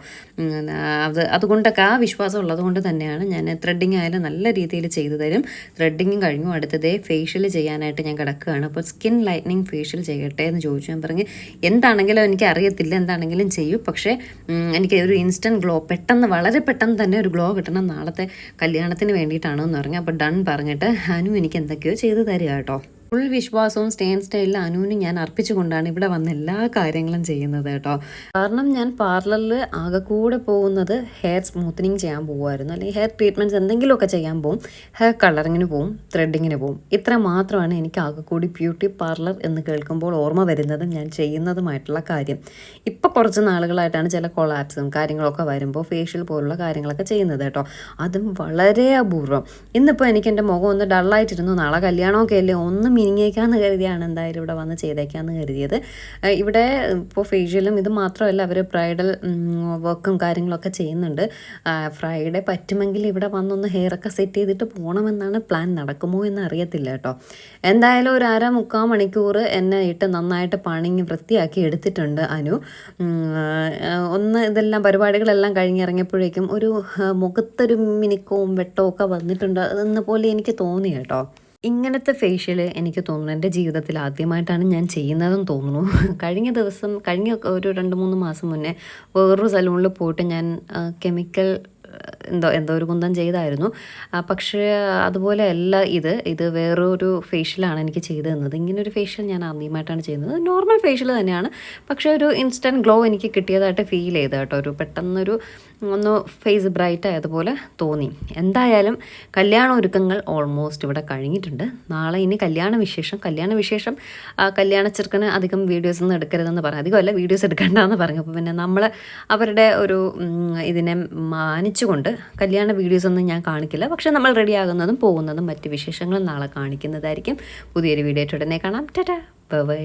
A: അത് അതുകൊണ്ടൊക്കെ ആ വിശ്വാസം ഉള്ളത് കൊണ്ട് തന്നെയാണ് ഞാൻ ത്രെഡിങ് ആയാലും നല്ല രീതിയിൽ ചെയ്തു തരും. ത്രെഡിങ്ങും കഴിഞ്ഞു. അടുത്തതേ ഫേഷ്യൽ ചെയ്യാനായിട്ട് ഞാൻ കിടക്കുകയാണ്. അപ്പോൾ സ്കിൻ ലൈറ്റനിങ് ഫേഷ്യൽ ചെയ്യട്ടെ എന്ന് ചോദിച്ചു. ഞാൻ പറഞ്ഞ് എന്താണെങ്കിലും എനിക്ക് അറിയത്തില്ല എന്താണെങ്കിലും ചെയ്യും. പക്ഷേ ഉം, എനിക്ക് ഒരു ഇൻസ്റ്റന്റ് ഗ്ലോ പെട്ടെന്ന് വളരെ പെട്ടെന്ന് തന്നെ ഒരു ഗ്ലോ കിട്ടണം നാളത്തെ കല്യാണത്തിന് വേണ്ടിയിട്ടാണ് എന്ന് പറഞ്ഞു. അപ്പോൾ ഡൺ പറഞ്ഞിട്ട് അനു എനിക്ക് എന്തൊക്കെയോ ചെയ്തു തരിക കേട്ടോ. ഫുൾ വിശ്വാസവും സ്റ്റേൻ സ്റ്റൈലിൽ അനുവിന് ഞാൻ അർപ്പിച്ചുകൊണ്ടാണ് ഇവിടെ വന്ന് എല്ലാ കാര്യങ്ങളും ചെയ്യുന്നത് കേട്ടോ. കാരണം ഞാൻ പാർലറിൽ ആകെ കൂടെ പോകുന്നത് ഹെയർ സ്മൂത്തനിങ് ചെയ്യാൻ പോകുമായിരുന്നു അല്ലെങ്കിൽ ഹെയർ ട്രീറ്റ്മെന്റ്സ് എന്തെങ്കിലുമൊക്കെ ചെയ്യാൻ പോകും ഹെയർ കളറിങ്ങിന് പോകും ത്രെഡിങ്ങിന് പോകും ഇത്ര മാത്രമാണ് എനിക്ക് ആകെ കൂടി ബ്യൂട്ടി പാർലർ എന്ന് കേൾക്കുമ്പോൾ ഓർമ്മ വരുന്നതും ഞാൻ ചെയ്യുന്നതുമായിട്ടുള്ള കാര്യം. ഇപ്പോൾ കുറച്ച് നാളുകളായിട്ടാണ് ചില കൊളാപ്സും കാര്യങ്ങളൊക്കെ വരുമ്പോൾ ഫേഷ്യൽ പോലുള്ള കാര്യങ്ങളൊക്കെ ചെയ്യുന്നത് കേട്ടോ. അതും വളരെ അപൂർവം. ഇന്നിപ്പോൾ എനിക്ക് എന്റെ മുഖം ഒന്ന് ഡള്ളായിട്ടിരുന്നു നാളെ കല്യാണമൊക്കെ അല്ലേ? ഒന്ന് മിനിങ്ങേക്കാന്ന് കരുതിയാണ് എന്തായാലും ഇവിടെ വന്ന് ചെയ്തേക്കാന്ന് കരുതിയത്. ഇവിടെ ഇപ്പോൾ ഫേഷ്യലും ഇത് മാത്രമല്ല അവർ ബ്രൈഡൽ വർക്കും കാര്യങ്ങളൊക്കെ ചെയ്യുന്നുണ്ട്. ഫ്രൈഡേ പറ്റുമെങ്കിൽ ഇവിടെ വന്നൊന്ന് ഹെയറൊക്കെ സെറ്റ് ചെയ്തിട്ട് പോകണമെന്നാണ് പ്ലാൻ. നടക്കുമോ എന്ന് അറിയത്തില്ല കേട്ടോ. എന്തായാലും ഒരു അര മുക്കാൽ മണിക്കൂർ എന്നെ ഇട്ട് നന്നായിട്ട് പണിങ്ങി വൃത്തിയാക്കി എടുത്തിട്ടുണ്ട് അനു. ഒന്ന് ഇതെല്ലാം പരിപാടികളെല്ലാം കഴിഞ്ഞിറങ്ങിയപ്പോഴേക്കും ഒരു മുഖത്തൊരു മിനുക്കവും വെട്ടവും ഒക്കെ വന്നിട്ടുണ്ട്. എന്ന പോലെ എനിക്ക് തോന്നി കേട്ടോ. ഇങ്ങനത്തെ ഫേഷ്യൽ എനിക്ക് തോന്നുന്നു എന്റെ ജീവിതത്തിൽ ആദ്യമായിട്ടാണ് ഞാൻ ചെയ്യുന്നതെന്ന് തോന്നുന്നു. <laughs> കഴിഞ്ഞ ദിവസം കഴിഞ്ഞ ഒരു രണ്ട് മൂന്ന് മാസം മുന്നേ വേറൊരു സലൂണിൽ പോയിട്ട് ഞാൻ കെമിക്കൽ എന്തോ എന്തോ ഒരു കുന്തം ചെയ്തായിരുന്നു. പക്ഷേ അതുപോലെ അല്ല ഇത്. ഇത് വേറൊരു ഫേഷ്യലാണ് എനിക്ക് ചെയ്തു തന്നത്. ഇങ്ങനൊരു ഫേഷ്യൽ ഞാൻ ആദ്യമായിട്ടാണ് ചെയ്യുന്നത് നോർമൽ ഫേഷ്യൽ തന്നെയാണ്. പക്ഷേ ഒരു ഇൻസ്റ്റന്റ് ഗ്ലോ എനിക്ക് കിട്ടിയതായിട്ട് ഫീൽ ചെയ്ത് കേട്ടോ. ഒരു പെട്ടെന്നൊരു ഒന്ന് ഫേസ് ബ്രൈറ്റ് ആയതുപോലെ തോന്നി. എന്തായാലും കല്യാണ ഒരുക്കങ്ങൾ ഓൾമോസ്റ്റ് ഇവിടെ കഴിഞ്ഞിട്ടുണ്ട്. നാളെ ഇനി കല്യാണ വിശേഷം കല്യാണ വിശേഷം കല്യാണ ചെറുക്കന് അധികം വീഡിയോസ് ഒന്നും എടുക്കരുതെന്ന് പറഞ്ഞു അധികമല്ല വീഡിയോസ് എടുക്കണ്ടെന്ന് പറഞ്ഞു അപ്പോൾ പിന്നെ നമ്മൾ അവരുടെ ഒരു ഇതിനെ ഇതിനെ മാനിച്ചുകൊണ്ട് കല്യാണ വീഡിയോസ് ഒന്നും ഞാൻ കാണിക്കില്ല. പക്ഷേ നമ്മൾ റെഡി ആകുന്നതും പോകുന്നതും മറ്റ് വിശേഷങ്ങളും നാളെ കാണിക്കുന്നതായിരിക്കും. പുതിയൊരു വീഡിയോ ഉടനെ കാണാം. ടാറ്റാ. ബൈ